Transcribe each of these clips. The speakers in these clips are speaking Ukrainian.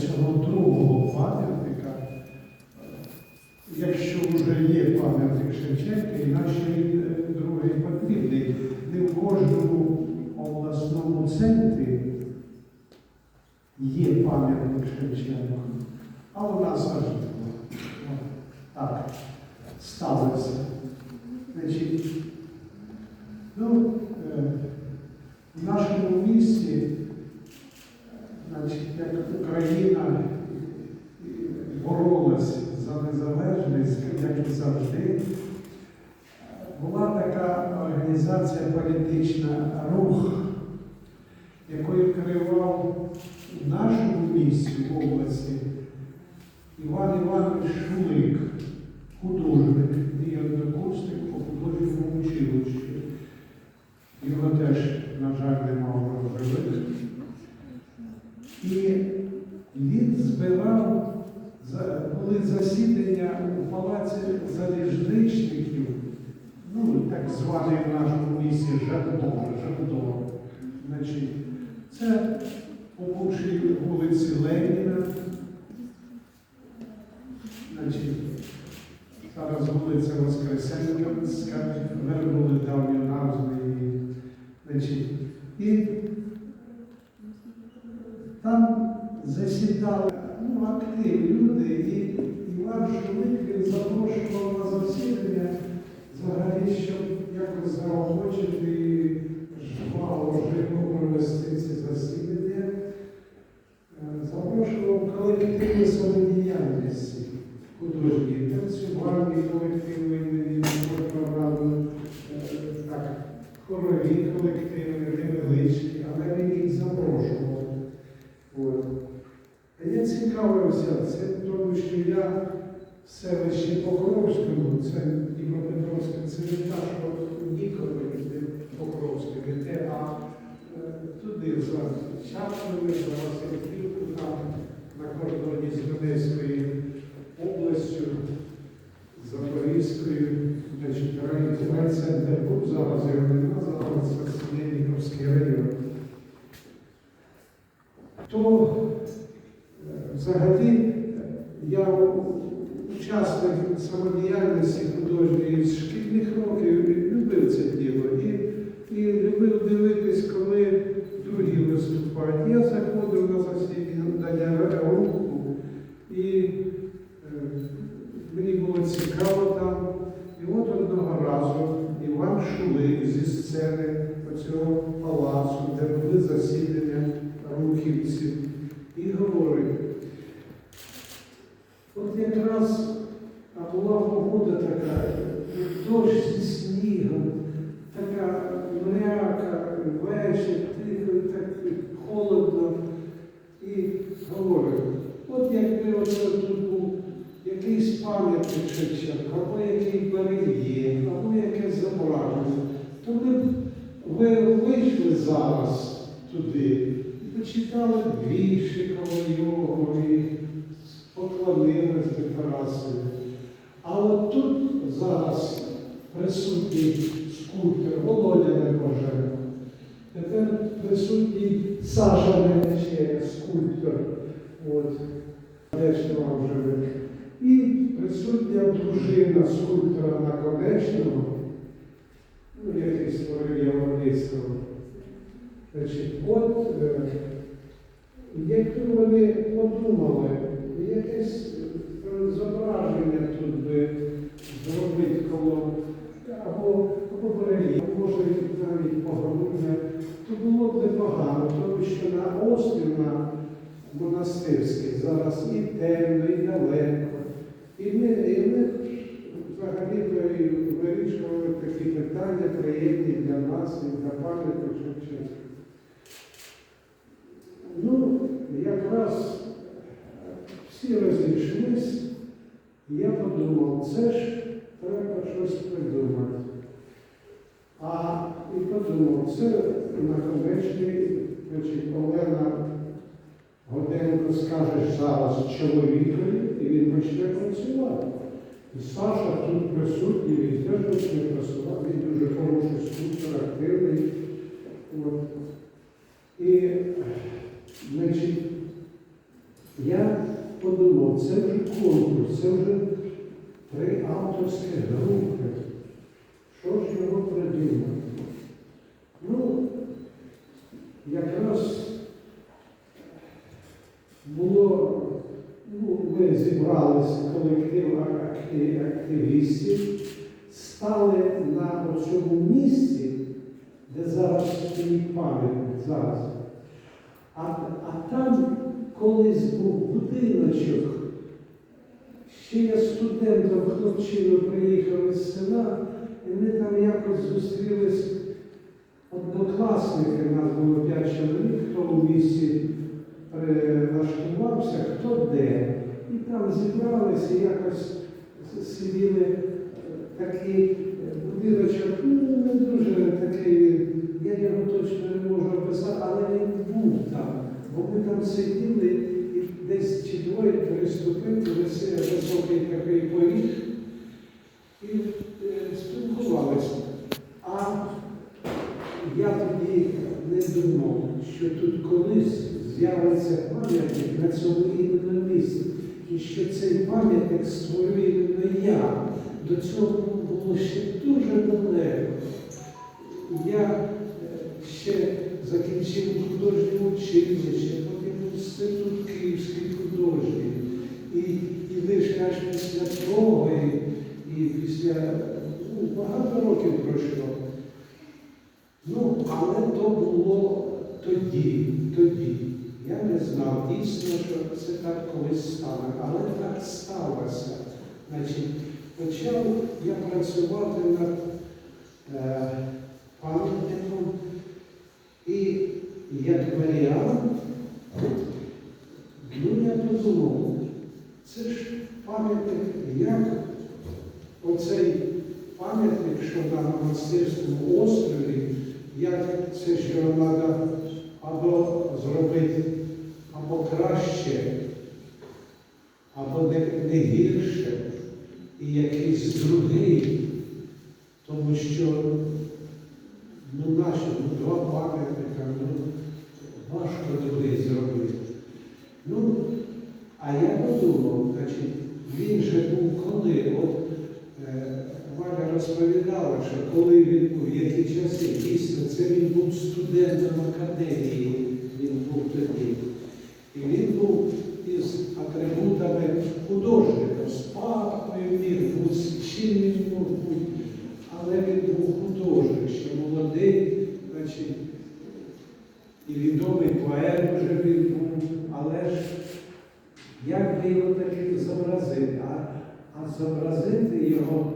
цього другого пам'ятника, якщо вже є пам'ятник Шевченка, іначе він е, другий потрібний. Не в кожному обласному центрі є пам'ятник Шевченку, а у нас аж так сталося. Значить, ну, е, в нашому як Україна боролася за незалежність, як і завжди, була така організація політична рух, якою керував в нашому місті в області Іван Іванович Шулик, художник, мій однокурсник по художньому училищі. Його теж, на жаль, немає в живих. І збирав, були засідання у палаці залізничників, ну, так званий в нашому місті Жадо, Жадо. Значить, це по бувшій вулиці Леніна. Значить, зараз вулиця Воскресенська, вернули давню назву її. І там засідали ну, активні люди, і Іван Шулик запрошував на засідання взагалі, щоб якось заохочити і жваво живо провести ці засідання. Е, Запрошував колективи самодіяльності художні, танцювальні колективи, він програми, так, хорові колективи, невеличкі, але він їх запрошував. От. А я цікавився, це тому, що я в селищі Покровському, це Дніпропетровська, це не та, що ніколи йде Покровське, не а е, туди за Чаплини, за Васильківку, там на кордоні з Донецькою областю, Запорізькою, райцентр був, зараз його нема, зараз це район. То взагалі я учасник самодіяльності художньої з шкільних років любив це діло. І, і любив дивитись, коли другі виступають. Я заходив на засідання руху і е, мені було цікаво там. І от одного разу Іван Шулик зі сцени цього палацу, де були засідання рухівців, і говорить, от якраз а була погода така, дощ зі снігом, така мряка, вечір, тихо, і так холодно. І говорить, от якби оце тут був якийсь пам'ятник Шевченка, або який барельєф, або якесь зображення, то ми б ви вийшли зараз туди і почитали вірші коло його і поклонились до А от тут зараз присутній скульптор Володя Некоженко. Тепер присутній Саша Менече, скульптор. Конечного вже. І присутня дружина скульптора Наконечного, ну, який створив Яворницького. Значить, от, е, якби вони подумали, якесь е, зображення тут би зробити коло, або, або берегів, може навіть погрудня, то було б непогано, тому що на острів, на монастирський зараз і темно, і далеко. І ми, і ми взагалі вирішували такі питання приємні для нас і для пам'ятки Шевченка. Ну, якраз всі розійшлись, я подумав, це ж треба щось придумати. А і подумав, це на конечній, Олена Годенко скаже зараз чоловікові, і він почне працювати. І Саша тут присутній, він теж почне працювати, він дуже хороший скульптор, активний. От. І, значить, Я подумав, це вже конкурс, це вже три авторські групи. Що ж його придумати? Ну, якраз було, ну, ми зібралися колектив активістів, стали на цьому місці, де зараз стоїть пам'ятник зараз. А, а там колись був будиночок. Ще я студентом хлопчину приїхав із села, і ми там якось зустрілись однокласники, нас було п'ять чоловік, хто у місті прилаштувався, хто де. І там зібралися, якось сиділи е, такий е, будиночок, ну не дуже такий, я його точно не можу описати, але він був там. Бо ми там сиділи і десь чи двоє переступили виси- високий такий поріг і е, спілкувалися. А я тоді не думав, що тут колись з'явиться пам'ятник на цьому іменно місці. І що цей пам'ятник створює іменно я. До цього було ще дуже далеко. Я е, ще художнє училище, потім інститут Київський художній. І, і лише аж після того, і, після ну, багато років пройшло. Ну, але то було тоді, тоді. Я не знав дійсно, що це так колись стане, але так сталося. Значить, почав я працювати над е, пам'ятником як варіант, ну я подумав, це ж пам'ятник, як оцей пам'ятник, що на монастирському острові, як це що треба або зробити або краще, або не, не гірше, і якийсь другий, тому що ну, наші ну, два пам'ятника, ну, важко другий зробити. Ну, а я подумав, значить, він же був коли, от е, Валя розповідала, що коли він був, які часи, дійсно, це він був студентом академії, він був тоді. І він був із атрибутами художника, з папкою міг бути, з чим він бути. Але він був художник, ще молодий, значить, і відомий поет вже він був, але ж як би його таки зобразити? А, а зобразити його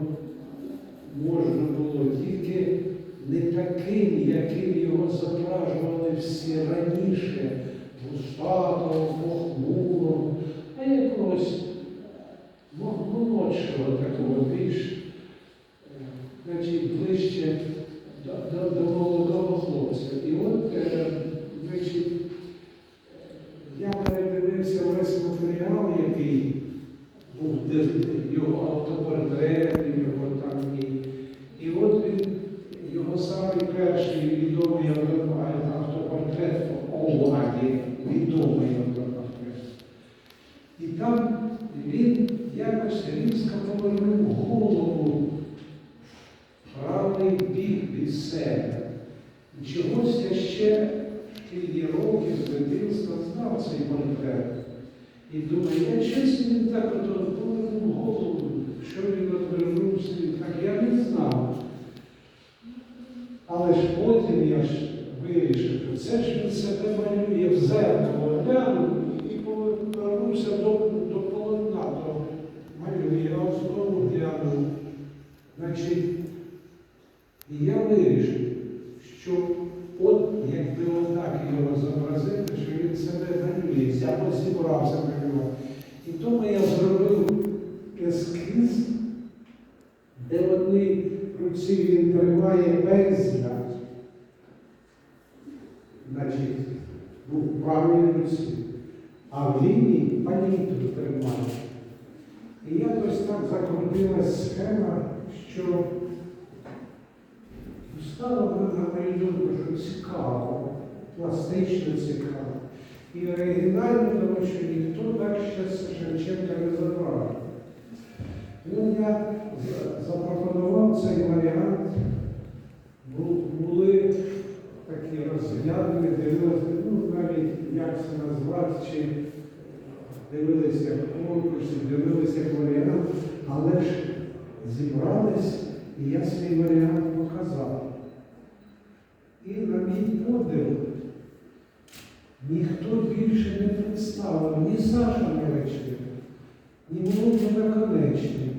можна було тільки не таким, яким його зображували всі раніше, густатого, похмурого, а якогось мо- молодшого такого більш, е, значить, ближче до, до, до молодого хлопця. І от, е, значить, я передивився весь матеріал, який був його автопортрет, його там і. І от він, його самий перший відомий авто- автопортрет в Оваді, відомий автопортрет. І там він якось різко повернув голову в правий бік від себе. Чогось я ще шкільні років з дитинства знав цей портрет. І думаю, я чесно так от повернув голову, що він odвернувся, так я не знав. Але ж потім я ж вирішив, це ж він себе малює в зеркало, глянув і повернувся до, до полотна, то малює, а знову глянув. Значить, і я вирішив, що от якби отак його зобразити, що він себе або зібрався малювати. І тому я зробив ескіз, де в одній руці він тримає пензля, значить, ну, в правій руці, а в лівій палітру тримає. І якось так закрутилась схема, що стало на мою думку, що цікаво, пластично цікаво і оригінальні, тому що ніхто так ще з Шевченка не забрав. Ну, я запропонував цей варіант, були такі розгляди, дивилися, ну навіть як це назвати, чи дивилися конкурс, дивилися варіант, але ж зібрались і я свій варіант показав. І на мій подив ніхто більше не представив ні Саша Мелечник, ні Володя Наконечний.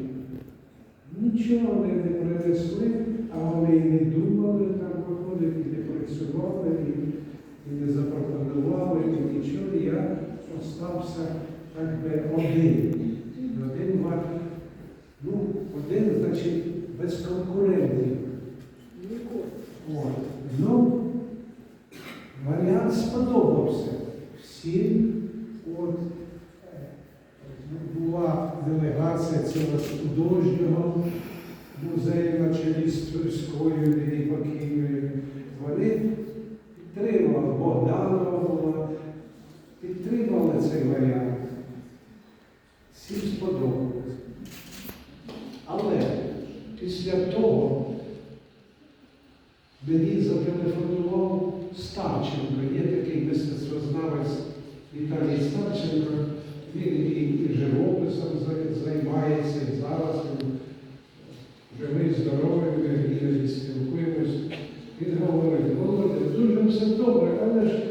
Нічого не принесли, а вони і не думали там виходити, і не працювали, і, і не запропонували, і нічого. Я остався так би один. Один мав, ну, один, значить, без конкурентів. От. Ну, варіант сподобався. Всім от, е, була делегація цього художнього музею на чолі з Тверською Лілією Покійною. Вони підтримали, Богданова була, підтримали цей варіант. Всім сподобалось. Але після того мені зателефонував Старченко, є такий мистецтвознавець Віталій Старченко, він і, і живописом за- займається, і зараз здоровий, ми спілкуємось. Він говорить, Володя, дуже все добре, але ж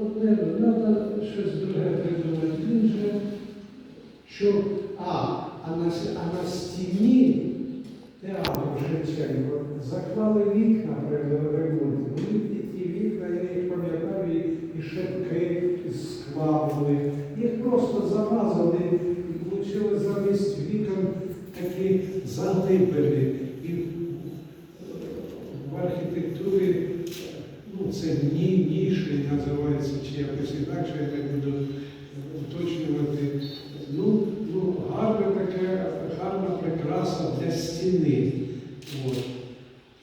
одне, треба щось друге придумати. Він же, що, а, а на, а на стіні театру Шевченко заклали вікна при ремонті. Ну, і ті вікна, я їх пам'ятаю, і, і шибки із. Їх просто замазали і замість вікон такі заглиблені. І в архітектурі ну, це ні, ніші називається, чи якось інакше, я не буду уточнювати. Ну, ну, гарна така, гарна прикраса для стіни. От.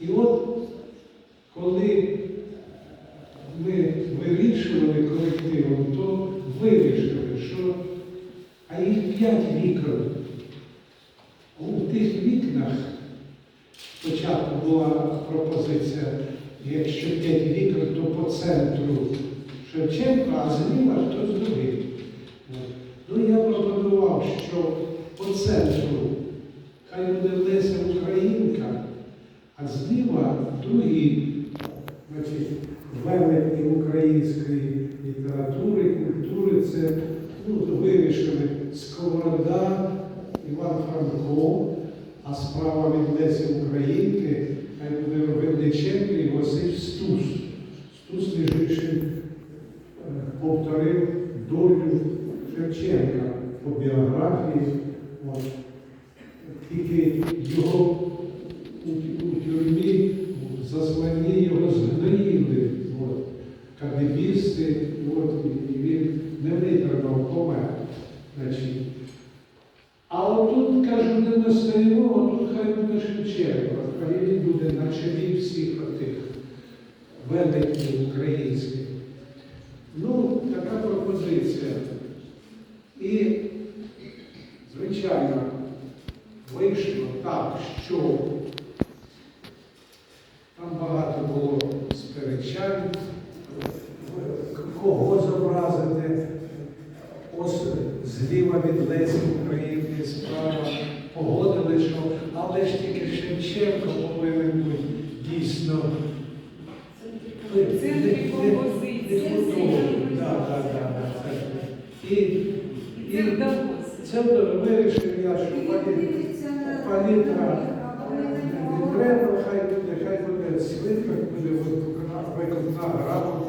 І от коли ми вирішували колективом, то вирішили, що а їх п'ять вікон. У тих вікнах спочатку була пропозиція, якщо п'ять вікон, то по центру Шевченко, а зліва хтось другий. Ну, я пропонував, що по центру хай буде Леся Українка, а зліва другі значить, велетні української літератури, культури, це ну, вирішили Сковорода, Іван Франко, а справа від Лесі Українки, хай буде Ровенниченко і Василь Стус. Стус, між е, повторив долю Шевченка по біографії. От. Тільки його у, у тюрмі в засланні його згноїли. Кадебісти, не витримав помер. А отут, кажу, де ми стоїмо, отут хай буде Шевченко, хай він буде на чолі всіх отих великих українських. Ну, така пропозиція. І, звичайно, вийшло так, що там багато було сперечань, кого зобразити. Ось зліва від Лесі України справа погодили, що але ж тільки Шевченко повинен бути дійсно. В центрі композиції. Так, так, так. І, І це вдалося. це вирішив я, що пані- палітра не треба, хай буде, хай буде свитка, буде виконана виконана